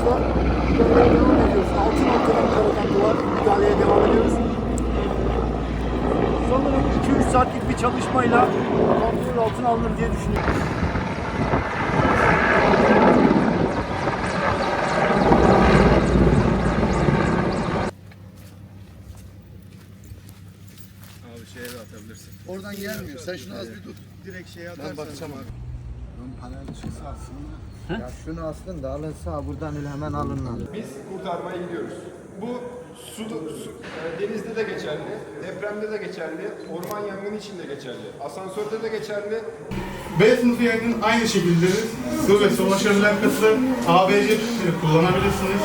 Sonuçta müdahaleye devam ediyoruz. Altı noktadan karadan duvar müdahaleye devam ediyoruz. Sanırım 2-3 saatlik bir çalışmayla kontrol altına alınır diye düşünüyorum. Abi şeye de atabilirsin. Oradan gelmiyor. Sen şunu az bir tut. Direkt şeye atarsan. Ben bakacağım abi. Ön panel çıksa aslında. Ya şunu aslında alınsa buradan öyle hemen alınmaz. Biz kurtarmaya gidiyoruz. Bu su, su e, denizde de geçerli, depremde de geçerli, orman yangını için de geçerli, asansörde de geçerli. B sınıfı yangın aynı şekildedir. Sığ ve su başarılı arkası ABC tüpleri kullanabilirsiniz.